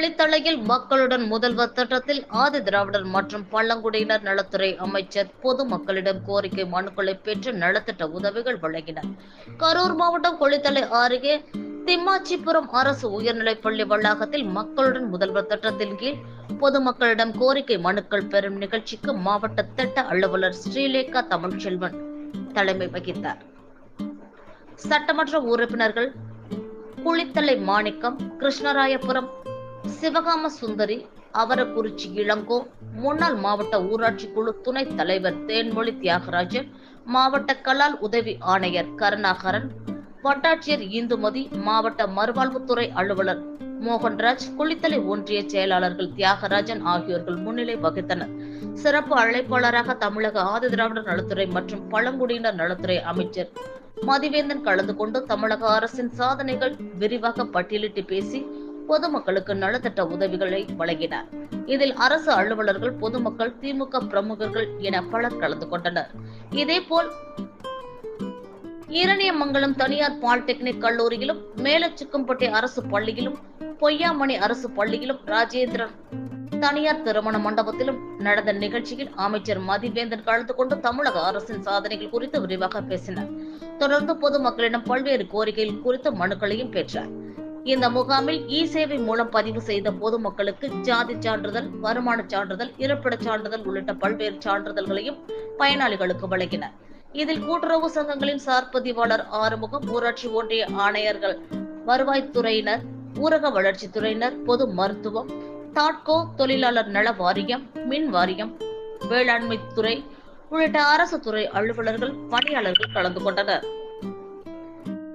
குளித்தலையில் மக்களுடன் முதல்வர் திட்டத்தில் ஆதி திராவிடர் மற்றும் பழங்குடியினர் நலத்துறை அமைச்சர் பொதுமக்களிடம் கோரிக்கை மனுக்களை பெற்று நலத்திட்ட உதவிகள் வழங்கினர். கரூர் மாவட்டம் கொளித்தலை அருகே திம்மாச்சிபுரம் அரசு உயர்நிலைப்பள்ளி வளாகத்தில் மக்களுடன் முதல்வர் திட்டத்தின் கீழ் பொதுமக்களிடம் கோரிக்கை மனுக்கள் பெறும் நிகழ்ச்சிக்கு மாவட்ட திட்ட அலுவலர் ஸ்ரீலேகா தமிழ்ச்செல்வன் தலைமை வகித்தார். சட்டமன்ற உறுப்பினர்கள் குளித்தலை மாணிக்கம் கிருஷ்ணராயபுரம் சிவகாம சுந்தரி அவரக்குறிச்சி இளங்கோ முன்னாள் மாவட்ட ஊராட்சி குழு துணைத் தலைவர் தேன்மொழி தியாகராஜன் மாவட்ட கலால் உதவி ஆணையர் கருணாகரன் வட்டாட்சியர் இந்துமதி மாவட்ட மறுவாழ்வுத்துறை அலுவலர் மோகன்ராஜ் குளித்தலை ஒன்றிய செயலாளர்கள் தியாகராஜன் ஆகியோர்கள் முன்னிலை வகித்தனர். சிறப்பு அழைப்பாளராக தமிழக ஆதிதிராவிடர் நலத்துறை மற்றும் பழங்குடியினர் நலத்துறை அமைச்சர் மதிவேந்தன் கலந்து கொண்டு தமிழக அரசின் சாதனைகள் விரிவாக பட்டியலிட்டு பேசி பொதுமக்களுக்கு நலத்திட்ட உதவிகளை வழங்கினார். இதில் அரசு அலுவலர்கள் பொதுமக்கள் திமுக பிரமுகர்கள் என பலர் கலந்து கொண்டனர். இதேபோல் ஈரணியமங்கலம் தனியார் பாலிடெக்னிக் கல்லூரியிலும் மேலச்சிக்கம்பட்டி அரசு பள்ளியிலும் பொய்யாமணி அரசு பள்ளியிலும் ராஜேந்திரன் தனியார் திருமண மண்டபத்திலும் நடந்த நிகழ்ச்சியில் அமைச்சர் மதிவேந்தன் கலந்து கொண்டு தமிழக அரசின் சாதனைகள் குறித்து விரிவாக பேசினார். தொடர்ந்து பொதுமக்களிடம் பல்வேறு கோரிக்கைகள் குறித்த மனுக்களையும் பெற்றார். இந்த முகாமில் இ சேவை மூலம் பதிவு செய்த பொதுமக்களுக்கு ஜாதி சான்றிதழ் வருமான சான்றிதழ் இருப்பிட சான்றிதழ் உள்ளிட்ட பல்வேறு சான்றிதழ்களையும் பயனாளிகளுக்கு வழங்கினர். இதில் கூட்டுறவு சங்கங்களின் சார் பதிவாளர் ஆறுமுகம் ஊராட்சி ஒன்றிய ஆணையர்கள் வருவாய்த்துறையினர் ஊரக வளர்ச்சித்துறையினர் பொது மருத்துவம் தாட்கோ தொழிலாளர் நல வாரியம் மின் வாரியம் வேளாண்மை துறை உள்ளிட்ட அரசு துறை அலுவலர்கள் பணியாளர்கள் கலந்து கொண்டனர்.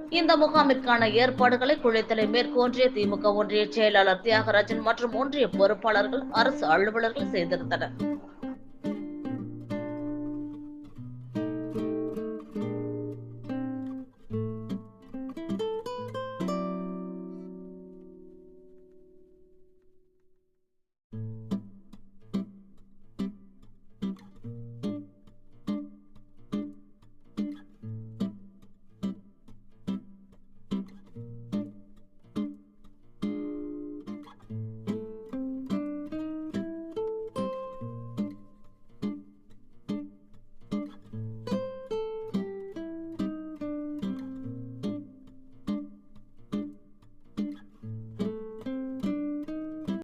இந்த முகாமிற்கான ஏற்பாடுகளை குளித்தலை மேற்கொன்றிய திமுக ஒன்றிய செயலாளர் தியாகராஜன் மற்றும் ஒன்றிய பொறுப்பாளர்கள் அரசு அலுவலர்கள் செய்திருந்தனர்.